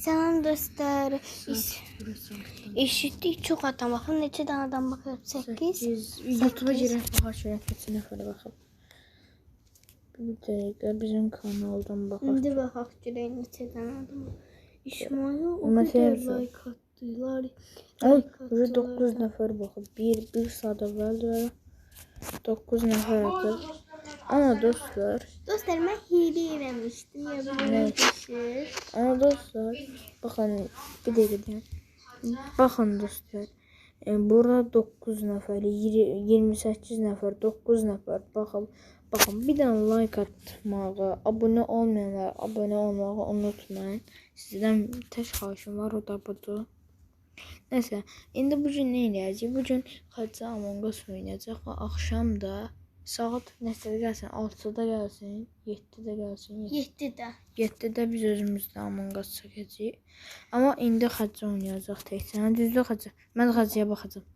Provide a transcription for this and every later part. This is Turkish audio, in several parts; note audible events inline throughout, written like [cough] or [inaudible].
Salam dostlar. İş, eşitlik çok adam bakın. Neçə dənə adam baxır? 8. 8. YouTube'a girip bakar şöyle kaçı nefere bakıp. Bir dakika bizim kanaldan bakar. İndi baxaq görək neçə dənə adam. İsmail o qədər şey like atdılar. Ay, like burada atdılar 9 da. nefer bakıp. 1, 1 saat de 9 nefer atır. Ama dostlar, Dostlar mən hiylə eləmişdim. Ya Evet. bir ama dostlar, bakın bir diyeyim. Bakın dostlar. e, Burada 9 nefer, yirmi- 28 nefer, 9 nefer. Bakın, bakın bir tane like atmağı, abone olmayanlar abone olmağı unutmayın. Sizden tek xahişim var, o da budur. Neyse, indi bu gün nə eləyəcəyik? Bu gün Xacə Among Us oynayacaq və axşam da saat neçədə gəlsin? 6-da gəlsin, 7-də gəlsin. 7 də. 7-də biz özümüz də Among Us çəkəcəyik. Amma indi Xacə oynayacaq təkcə. Hə, düzdür Xacə? Mən Xacəyə baxacağam.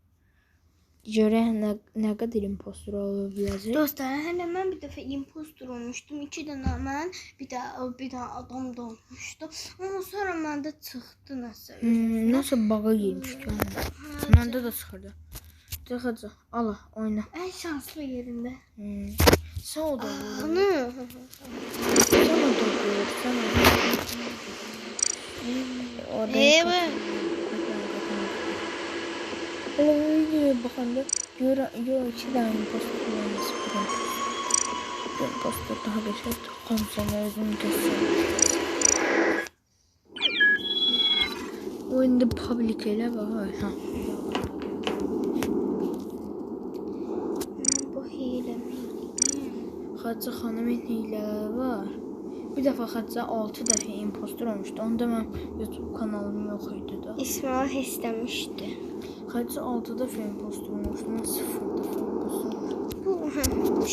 Görək nə, nə qədər impostor ola biləcək. Dostlar, hələ mən bir dəfə impostor olmuşdum. 2 dənə mən, bir də bir dənə adam da olmuşdu. Amma sonra məndə çıxdı nəsə. Hmm, nəsə bağa girmişdi. Məndə də çıxırdı. De Xacə, ala, oyna. Ən şanslı yerində. Hmm. Sən o da vur. Ana. Sən o da. Sən o da vur. Oradan Evet. Hele videoya bakanda gör, gör iki tane impostor kullanması bir Bir impostor daha geçer. Konuşan özüm geçer. Oyunda public ele var. Ha. Bu hiylə Xacə xanımın hilələri var. Bir dəfə Xacə 6 dəfə impostor olmuşdu. Onda mən YouTube kanalım yox idi da. İsmail istəmişdi. Xacə 6 dəfə impostor olmuşdu. Mən 0 dəfə impostor olmuşdum. Bu hə,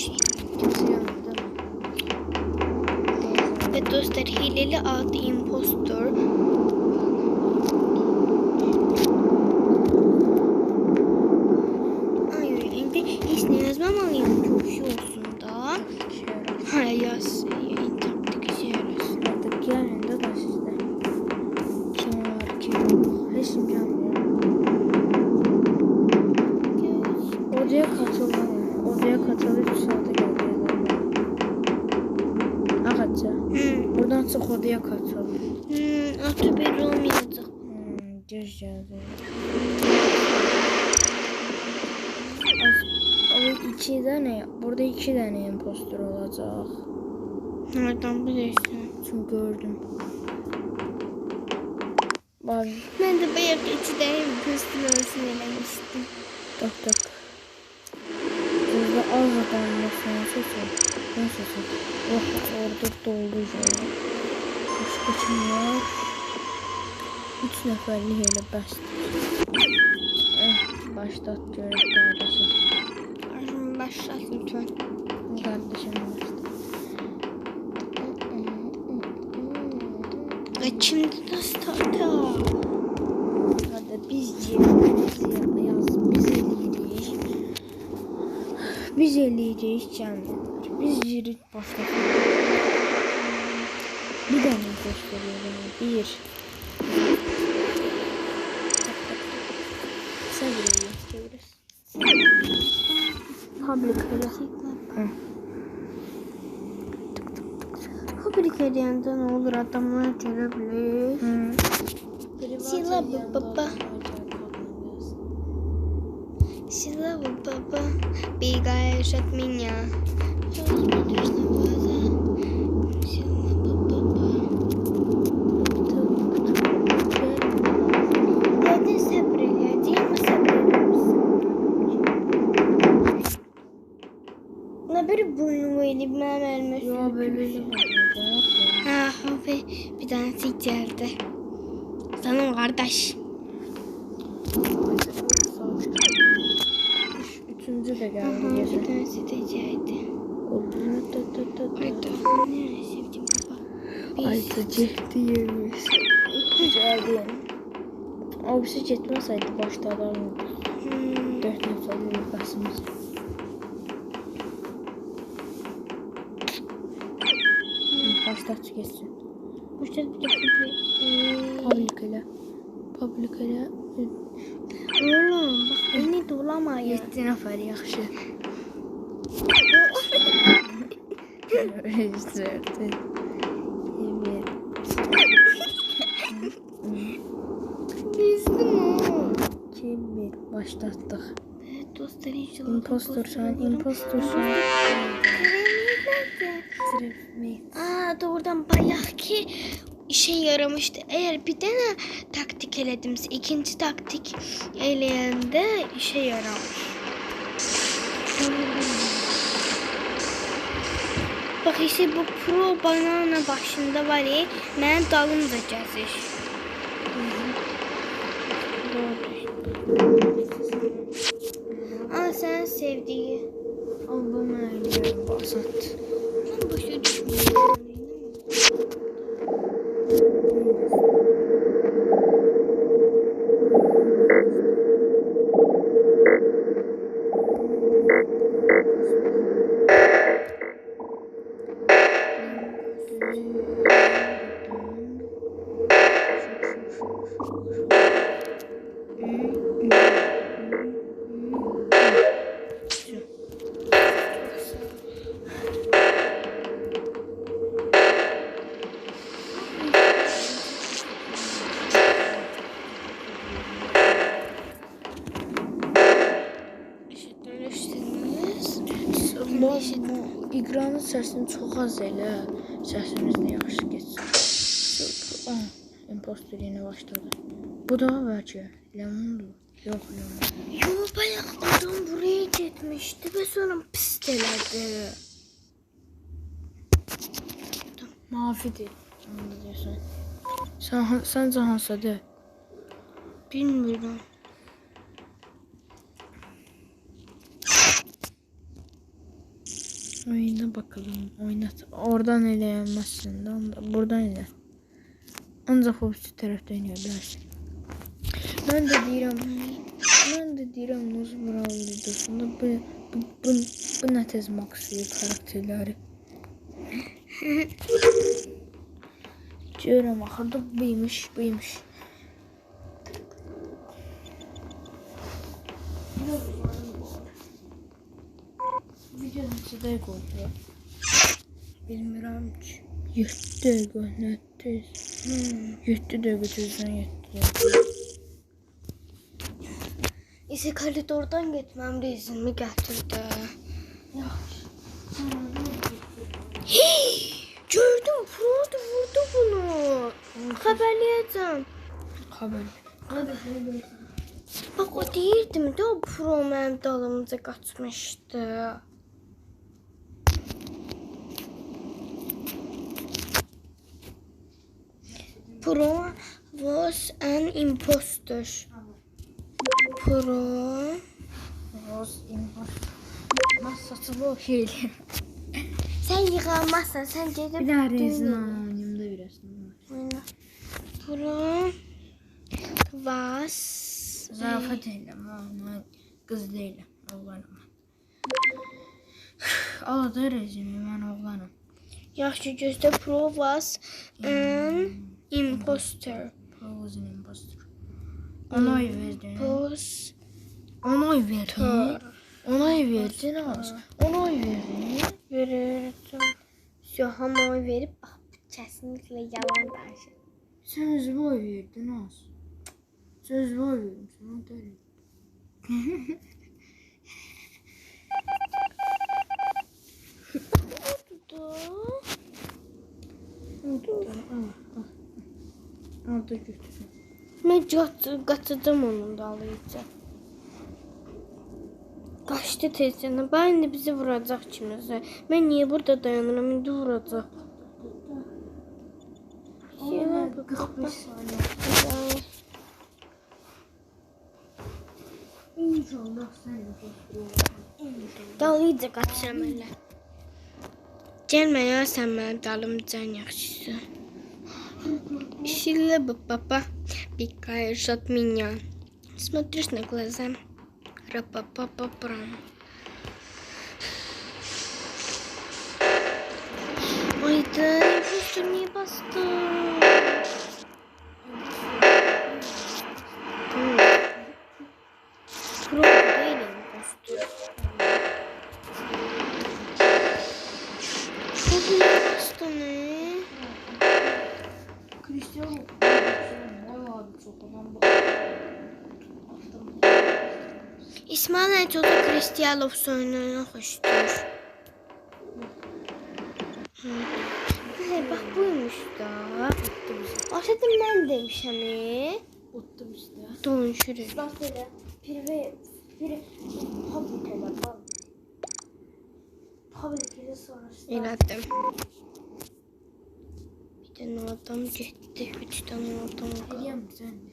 şey. Ziyandı. Ve dostlar hileli adı impostor. Ay indi hiç ne yazmamalıyım çok şey olsun da. Ha yaz. İnternette güzel yarasın. Artık yarın da sizde. Kim var kim yok. Hiç bilmiyorum. Odaya katılmalıyım. Odaya katılıp şu saate geldi. Ağaca. Hı. Buradan çık odaya katıl. Hmm, atı bir olmayacak. Hmm, göz geldi. O iki tane, burada iki tane impostor olacak. Nereden bilirsin? Çünkü gördüm. Bak, Ben de bayağı içinde impostor olsun elemiştim. tak tak. Adam mesela seçin. Ne seçin? Oh, orada doldu şöyle. Başka kim var? Üç neferli hele bəsdir. Eh, başlat görək qardaşım. Arşın başlat lütfen. Qardaşım başlat. Kaçımda da starta. Hadi biz yerimizi yaz, biz eləyirik. Biz eləyirik cəmdələr. Biz yirik başqa. Bir impostor eləyirik. Bir. Səbir elə, çeviririz. Public elə. Hı. Fabrik edende ne olur adamlar görebilir. Hı. Sila baba. Mi Ne bir burnu ben elime Yo böyle baxıyor. Ha bir tanesi geldi. Sanırım kardeş. Üçüncü də Aha, gəldi. bir tanesi de geldi. Ay da ne sevdim baba. Ayda getdi yemiş. Gəldi. O birisi getməsəydi başladardı. hmm, 4 nəfərlik bəsimiz. Başlatçı geçsin. Başta bir de bir- hmm, elə. Public elə. Dolamayın. 7 nəfər yaxşı. Rezervde. Evet. Bezdim o. 2 1 başlatdıq. Dostlar inşallah. Impostor sen, impostorsun. Aa doğrudan bayaqki işe yaramıştı. Eğer bir tane taktik elədimsə, ikinci taktik eləyəndə işe yaramış. Bak işte bu pro banana başında var ya, mənim dalımca gəzir. Aa sen sevdiği. Albumu eləyirəm basat. Səsini çox az elə. Səsimiz də yaxşı getsin. İmpostor yenə başladı. Bu da bəlkə lemondur. Yox, lemon. Yo bayağı adam buraya gitmişti ve sonra pist elədi. Mavidir. Deyirsən. Sən səncə hansıdır? Oyuna bakalım. Oynat. Oradan də. onda Buradan elə. Ancaq o üstü tərəfdə eləyə bilərsən. Mən də deyirəm. Mən də deyirəm Nuz Brawl videosunda bu bu bu, bu nə tez maksıyıb xarakterləri. Görürəm axırda buymuş, buymuş. Video neçə dəqiqə oldu? Bilmiyorum ki. 7 dəqiqə, nə tez. 7 dəqiqə tezdən 7 dəqiqə. İse koridordan gitmem rezilimi getirdi. Hey, gördüm Frodo vurdu bunu. Haberleyeceğim. Xəbər. Bak o değildi mi de o pro mənim dalımıza kaçmıştı. Pro was an impostor. Pro Roz imposter. Masası bu şey. sen yıkamazsan sen gedib Bir daha rezin düzün. anonimdə biraz. Oyna. Pro was Zarafat eyləm, mən qız deyiləm, oğlanım. Ala da rezimi, mən oğlanım. Yaxşı gözlə Pro was an impostor. Provozun impostor. Ona oy verdin. Impostor. Ona oy verdin. Ona oy verdin az. Ona oy verdin. Verirdim. Yohama oy verib bax kesinlikle yalan danışır. Sən özünə oy verdin az. Sən özünə oy vermisən, o deyil. Orada götür. Mən qaç- qaçacağım onun dalıyca. Qaçdı tezcə. Bax indi bizi vuracaq kimisə. Mən niyə burada dayanıram? İndi vuracaq. Şeylər bu 45 saniyə. İnşallah sən Dalıyca qaçıram elə. Gəlmə ya sən mənim dalımca yaxşısı. Сила бы папа пикаешь от меня. Смотришь на глаза. Ра-па-па-па-прам. Ой, да, просто не постал. Da Kristiyalov oyununu xoşlayır. Hey, bax buymuş da. Aslında mən demişəm. e. Ottu bizde. Danışırıq. Bak böyle. Pirve. Pir. Fabrikalar var. Fabrikada sonra. Elədim. Bir dənə adam getdi. Üç dənə adam var Hikayəsi oradaymış.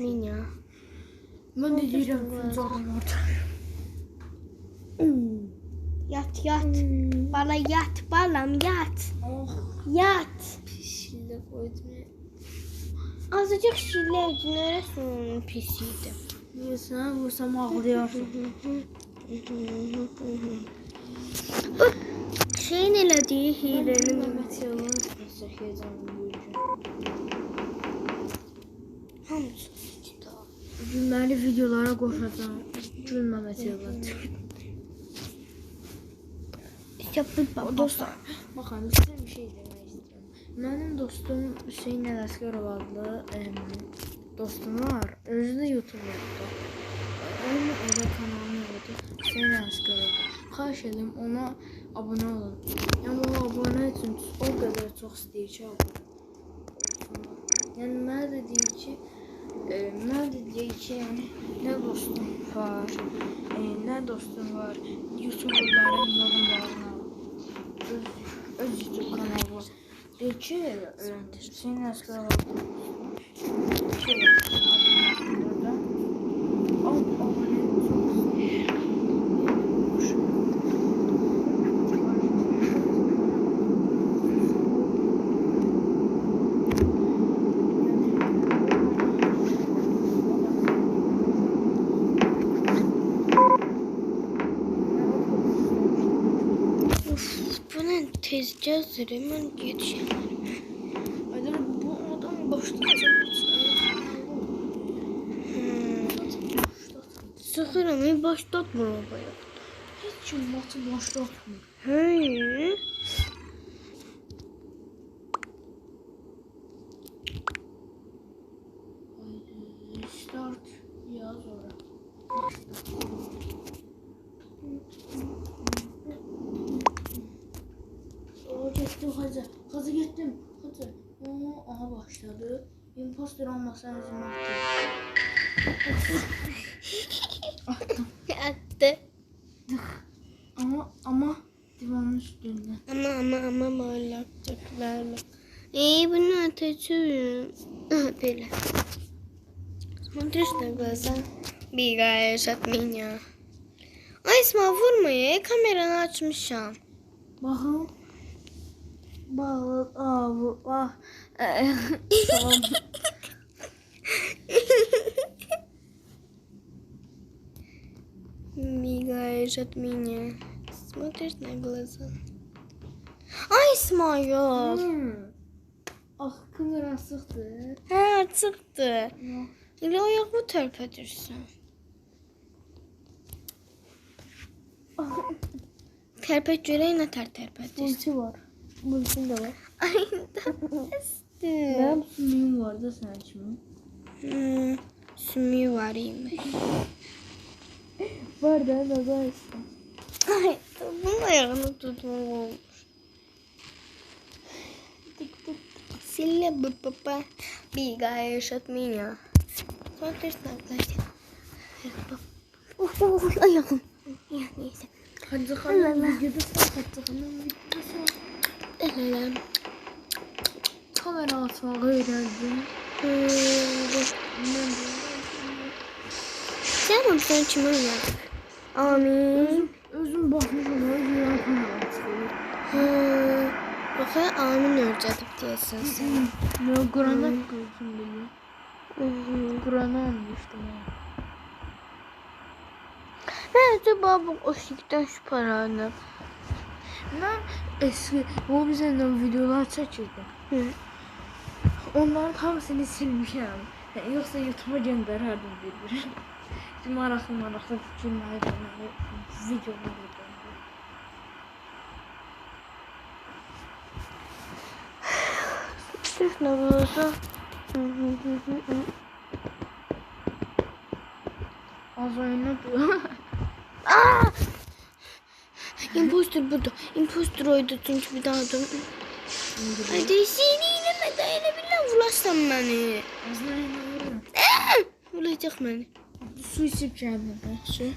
Minya. Ben de diyeceğim üçüncü adam orada. Yat yat. Bala yat balam yat. Oh. Yat. Pişille koydum. Azıcık şillə ödünərəsin onun pis idi. Vursam vursam ağlıyorsun. [laughs] Bu şeyin elədiyi hilənin Bu gün. hamısı kitab. Gülməli videolara qoşacağam. Gül Mehmet Yalın. Kitabı baba. Dostlar, baxın, sizə bir şey demək istəyirəm. Mənim dostum Hüseyn Ələsgərov adlı em, dostum var. Özü də YouTuberdur. Onun elə kanalı var. Hüseyn Ələsgərov. Xahiş edirəm ona abunə olun. Yəni o abunə üçün o qədər çox istəyir ki. Yəni mənə də deyir ki, e, mənə də deyir ki, yəni nə dostum var, e, nə dostum var. YouTuberların yorumlarına öz, öz YouTube kanalı. Deyir ki, e, Hüseyn Ələsgərov şey orada. Ab abunə çox istəyir. Uf, bu nə gəzir, mən yetişəm. Aydın bu adam başlayacak. Sıxıram, mən başlatmır o bayaq. Hiç kim matı başlatmıyor. Hayır. Haydi start yaz ora. O gittim hacı. Hacı gittim. Hacı. Oo, aha başladı. Imposter olmasan özüm attım. Attı. Ama ama divanın üstünde. Ama ama ama böyle yapacaklarla. İyi bunu atacağım. Böyle. Смотришь на глаза. Бегаешь от меня. Ay İsmail vurma ya. Kameranı açmışam. Bakın. Balık avı. Ah. tamam. Бегаешь от меня. Смотришь на глаза. Ay İsmail. Hmm. Ah kamera sıktı. Ha çıktı. Ya. İle ayağımı tərpədirsən. Tərpət görək nə tər tərpədirsən. Multi var. Bunun de var. Ay nasıl? Ben sümüğüm vardı sen açma. Hmm, sümüğü var iyiymiş. var da ne var Ay bunun ayağını tutmam olmuş. Сильно бы папа бегаешь от меня. Смотришь на глаза. Ой, ой, ой, ой. Нет, нет. Отдыхай, где-то отдыхай. Sen. Elem. Kamera atmayı öğrendim. Canım sen kime yazık? Amin. Özüm, özüm bakmışım kamera atıyor. Hı. Baxa amin öyrədib deyəsən sən. Ne Kur'an'a koysun beni. Kur'an'a almıştım ya. Mən acaba bu oşikdən şübhələndim. Ben eski o bizden videolar çekirdi. Hı. Onların hamısını silmişəm. Yoxsa YouTube'a göndərərdim bir-bir. Maraqlı maraqlı filmləri görməli videolar edirəm. ne olursa. Az oynadı. Aa! Impostor burada. Impostor oydu çünkü bir daha da. Hadi seni ineme dayanabilir vularsan beni. Vuracak beni. Su içip geldi. Yaxşı.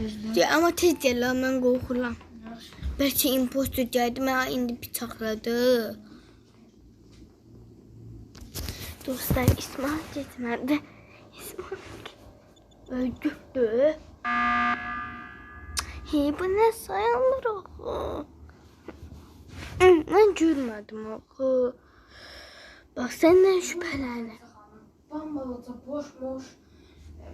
Özlə. Ya, ama tez gel lan ben korkulam. Belki impostor geldi bana indi bıçakladı. Dostlar İsmail gitmedi. İsmail öldürdü. Hey bu ne sayılır oku. Ben gülmedim oku. Bak senden şüphelendim. Bambalaca boş boş.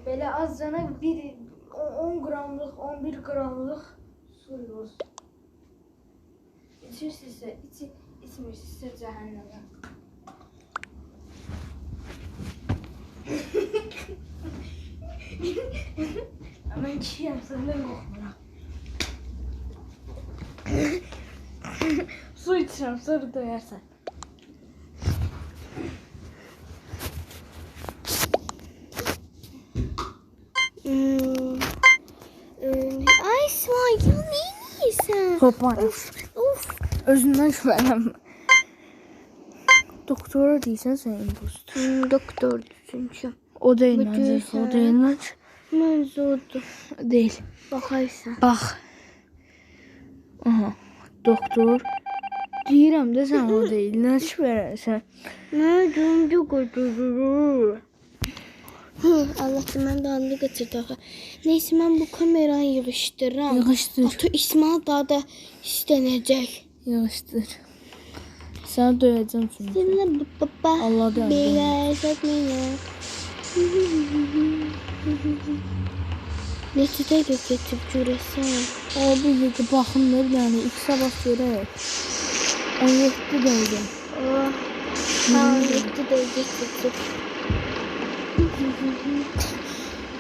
Belə azcana bir 10 qramlıq, 11 qramlıq su yoz. İçirsinizsə, için, içmirsinizsə cəhənnəmə. [laughs] Mən kişiyəm, səndən qorxmuram. [laughs] su içirəm, sonra. Ee, Ay İsmail ne yiyorsun? Toparım. Of of. Özündən şübhələnmə. Doktora deyirsən sən impost. Hmm, doktor çünkü. O məncə, deyilsən. o məncə. Ben zordu. Deyil. Bakarsan. Bax. Aha. Doktor. Deyirəm də sən o deyil. Nə şübhələnsən? Ne döndü götürür. Allah ben de anlı getirdi. axı. Neyse ben bu kamerayı yığıştırıram. Yığışdır. Atu İsmail daha da istenecek. Yığışdır. Səni döyəcəm çünki. Seninle baba. Allah da Beyler etmeyin. Neçədə də getirib görəsən. Abi yıkı baxın nə yəni 2 sabah görək. 17 dəqiqə. Oh. Tamam, neçə də getirib.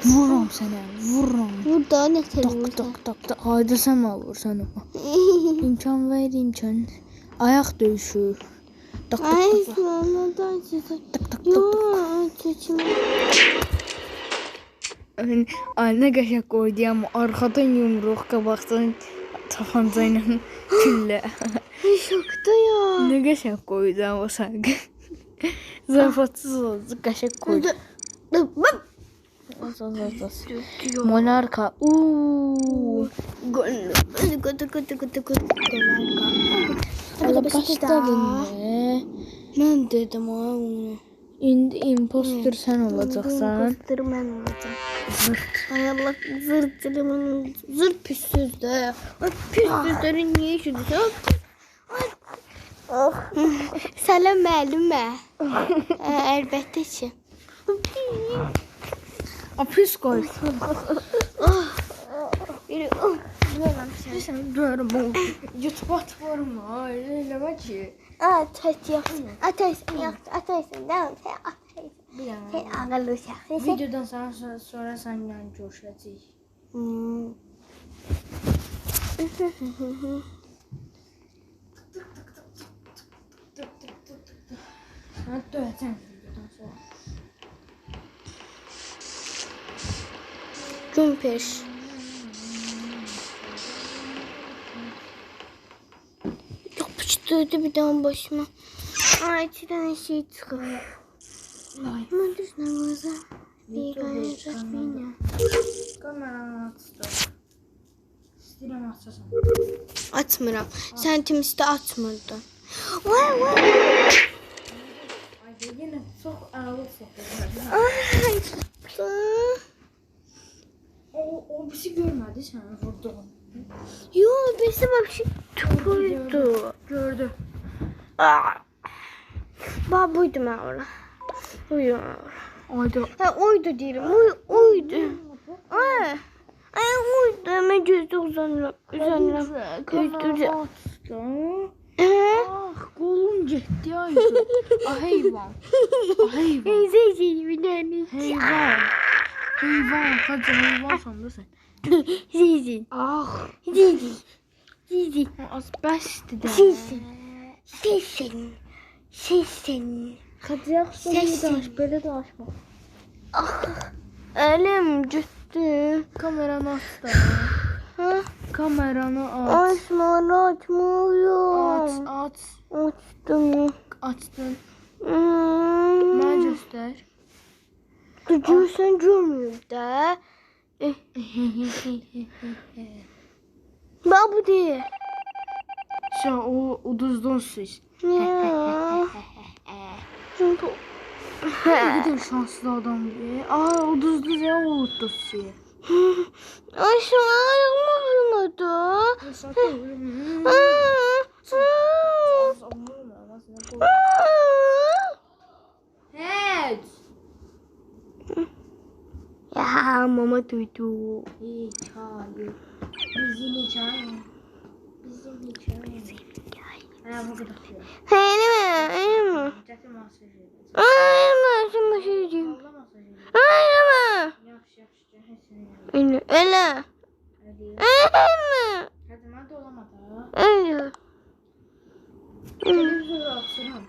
Vururam sənə, vururam. Burada nə Tak tələb tak tak tak. Haydi sən al vursan ona. İmkan ver imkan. Ayaq döyüşü. Tak tak Ay, tak. sonradan sizə. Tak tak Yo, tak. Hani qoydu amma arxadan yumruq, qabaqdan tapanca ilə küllə. Ay, şokda ya. nə qəşəng qoydu amma sən. Zarafatsız oldu, az az. Monarka. Uuu. Gol gol gol. Hələ başladın ne? Mən dedim ha onu. İndi impostor sən olacaqsan. Impostor mən olacağım. Ay Allah zırt zırımın zırt sözler. Ay pis sözleri niye işiyorsun? Oh. Sana məlumə. Hə, Əlbəttə ki. A pis qoy. Biri oh, bilmirəm sən. Sən görüm bu. YouTube atmırma. Eləmə ki. Yoxdur. Ateşsən də sən ateş. Bir dənə. Sən ağıllı uşaqsın. Videodan sonra sonra, səndən görüşəcəyik. Hmm. Sən döyəcəm videodan sonra. Cumpeş. Yapıştırdı bir daha başıma. Ay içinden şey çıkıyor. Ama var? Bir gayet beni. Kameranı. İstəyirəm açasan. Atmıram. Sen timiste atmırdın. Vay vay. Ay yenə çox ağır soxulur. Ay. O, o bizi görmədi sənin vurduğun. Yo birisi bak şu tupuydu. Gördü. Bak buydu ben orada. Uyuyor. Ayda. Ha oydu diyelim. Uy, oydu. Ay. Ay oydu. Hemen. Uzanıram. Gözde. açdım. Ee? Ah, qolum getdi ay. Ah heyvan. Ah heyvan. Neyse şey bir tane. Heyvan. Heyvan, hacı heyvansan da sən. [laughs] Zizi. Ah, Zizi. Zizi. az. Şey seni. Hadi yaxşı Səs iyi danış, belə danışma. Ah, elim gitti. Kameranı aç da. Ha? Kameranı aç. Açma, açmıyor. Aç, aç. Açtım. Açdın. Hmm. Mənə göstər. Görsen görmüyor da. Ben bu değil. Sən o uduzdun siz. Ya. [laughs] De şanslı adam diye. Aa uduzdu ya o uduzdu sizi. aşağı yapmadı. Evet. Ya mama duydu. Hikaye. Bizim hikaye. Bizim hikaye. Ha bu kadar. Öyle mi? Öyle mi? Çətin masaj edəcək. Öyle mi? Sen başa diyeyim. Allah masaj edəcək. Öyle mi? Yaxşı. Həsini. Öyle. Öyle. Öyle mi? Hadi də olamadı. Öyle. Televizyonu açıram.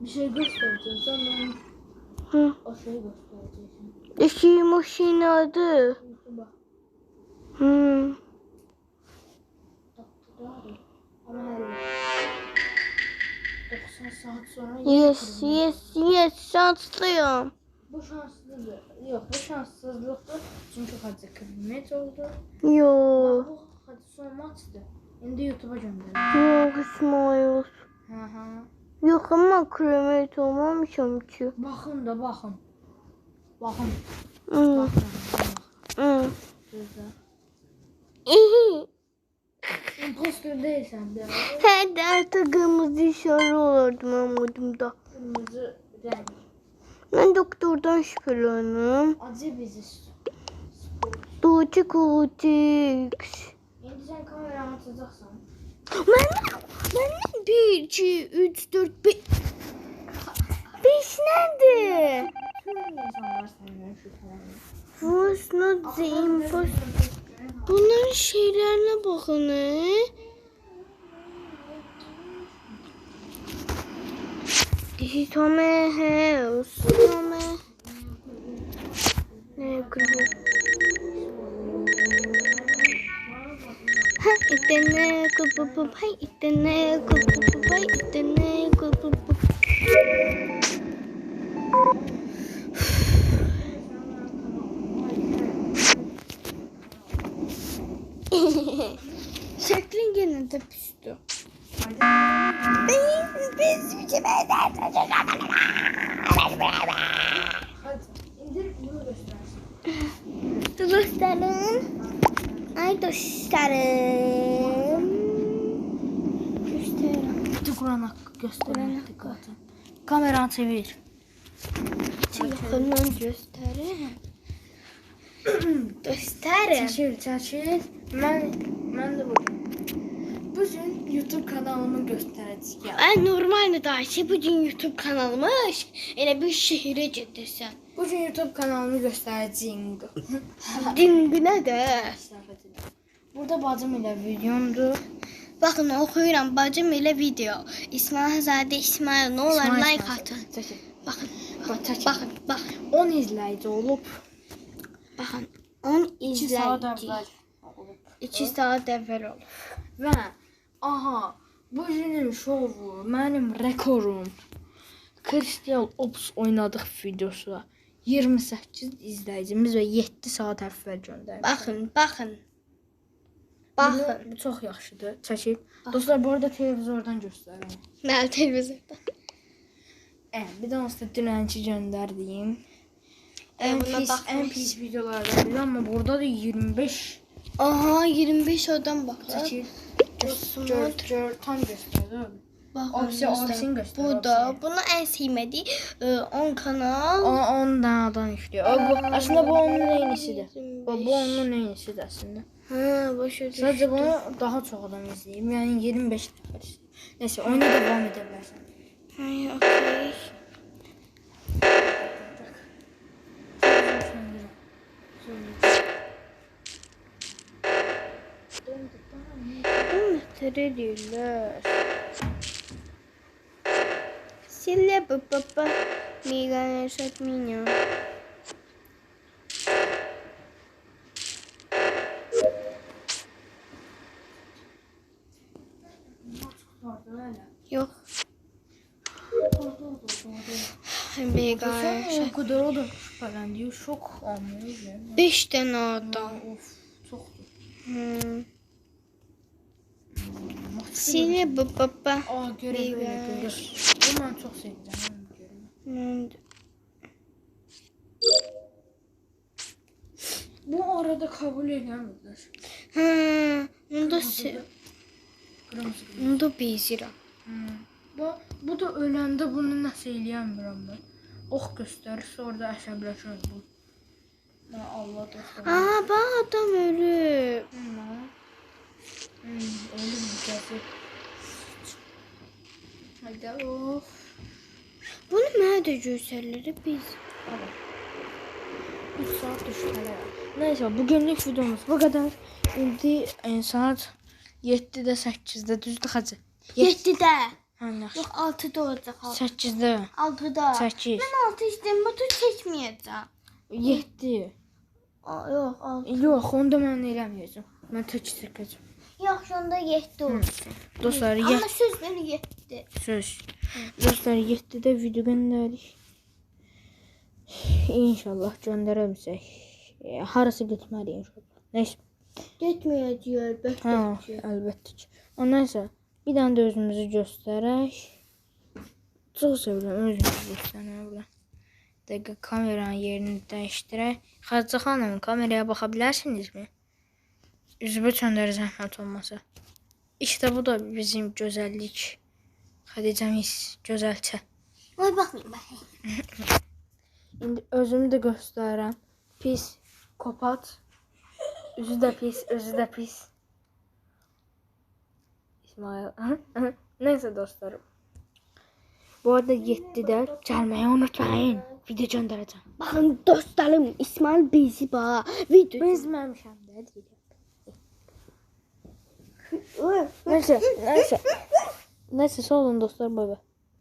Bir şey göstereceğim. Sen bana Hı. o şeyi göstereceksin. Eşi maşin adı. Bak. Hı. Doğru. Ama her 90 saat sonra Yes, yes, yes. Şanslıyım. Bu şanssızlık. Yok bu şanssızlıktı. Çünkü hadi kıymet oldu. Yo. Bu hadi son maçtı. Şimdi YouTube'a gönderelim. Yok İsmail. Hı hı. Yok ama kremet olmamışım ki. Bakın da bakın. Bakın. Hı. Bakın. Hı. Gözler. İyi. Imposter değilsen de. Hadi artık kırmızı şarı olurdum umudumda. Kırmızı renk. Ben doktordan şüpheleniyorum. Acı bizi. Doğucu Kultix. Şimdi sen kameranı açacaksan. Ben, ben 1, 2, 3, 4, 5. 5 nerede? Tüm insanlar senden şüpheleniyor. Was not the imposter. Bunların şeylerine bakın. he. Tommy house. Tommy. Ne kızı? Ha itene kupu pup. Hay itene kupu pup. Hay itene kupu [laughs] Şeklin gene de pişti. Biz biz bir şey. Dostlarım. Ay dostlarım. Gösterim. Hadi Kur'an hakkı Kur'an göster. hakkı. Kameranı çevir. Yakından gösterim. Gösterim. Çəkil, çəkil. Mən mən də bugün bu gün YouTube kanalımı göstərəcəyəm. Ay normal daşı bugün YouTube kanalımız. Elə bir şehire gedirsən. Bu gün YouTube kanalımı göstərəcəyim. Dinginə də. Burada bacım ilə videomdur. Baxın oxuyuram bacım ilə video. İsmailzadə İsmail nə olar İsmail like İsmail. atın. Bax, çəkil. Baxın, baxın. 10 izləyici olub. Baxın. 10 2 saat izləyici. əvvəl olub. 2 saat əvvəl olub. Və aha, bu günün şovu mənim rekorum. Crystal Ops oynadıq videosu. 28 izləyicimiz və 7 saat əvvəl göndərdik. Baxın, baxın. Baxın. Bu çox yaxşıdır. Çəkil. Dostlar, bu arada televizordan göstərirəm. Nə televizorda? Ə, bir də onsuz da dünənki göndərdiyim. E, Ən buna baxmışam. ən pis videolardan biri, amma burada da 25 Aha 25 adam çəkil. Osman. Gör, gör, tam göstərir. Baxın. Opsiya, opsiyonu göstər, Bu da, bunu ən sevmədiyi 10 kanal. O 10 danadan yüklüyor. O, bu, aslında bu onun eynisidir. Bu, bu onun eynisidir aslında. Ha, başa düşdüm. Sadəcə bunu daha çox adam izləyir. Yəni 25 nəfər izləyir. Nəysə, oyuna davam edə bilərsən. Ay, okey. Anahtarı diyorlar. Sille baba. Migan es niño. Yok. Mega şey. O kadar o da şüphelen diyor. Şok olmuyor. Beş tane adam. Of çoktu. Hmm. Seni papa. Aa göre böyle göre. Bu ben çok seveceğim. Hmm. Bu arada kabul edemediler. Ha, onda se Kırmızı. onda bezirəm. Hmm. Bu, bu da öləndə bunu nəsə eləyəmirəm mən. Ox göstərir, sonra da əsəbləşir bu. Allah dostum. Aa, bax adam ölüb. Hmm. Hmm, ölüm hikayəsi. Hayda of. Bunu də göstərirlər biz. Hadi. 3 saat düştü hala. Neyse bugünlük videomuz bu kadar. Şimdi e, saat 7'de 8'de düzdür hacı. 7-də. Ha ne? Yox, 6-da olacaq. 8'de 6-da. 8. Mən 6 istəyirəm, bu tür çəkməyəcəm. 7. Aa, Yox, 6. Yok onu da ben eləməyəcəm. Mən tək çəkəcəm. Yaxşı, onda 7 olsun. Dostlar Amma 7 sözləri 7. söz. Dostlar 7'de video göndərik. İnşallah göndərəmsək. E, harası getməli inşallah. Neyse. Getməyəcək əlbəttə. Ha, əlbəttə ki. Ondan sonra bir dənə də özümüzü göstərək. Çox sevirəm özümüzü göstərməyi bura. Dəqiqə kameranın yerini dəyişdirək. Xacə xanım, kameraya baxa bilərsinizmi? Üzümü çöndərə zəhmət olmasa. İşte bu da bizim gözəllik. Xədicəmiz gözəlçə. Ay baxmayın bax. [laughs] İndi özümü də göstərirəm. Pis, kopat. Üzü də pis, özü də pis. İsmail. [laughs] Neyse dostlarım. Bu arada 7'de gelmeyi unutmayın. Video göndereceğim. Baxın dostlarım, İsmail bizi bax. Video. Bezmemişim de değil. Neyse, neyse. Neyse sağ olun dostlar. Bay bay.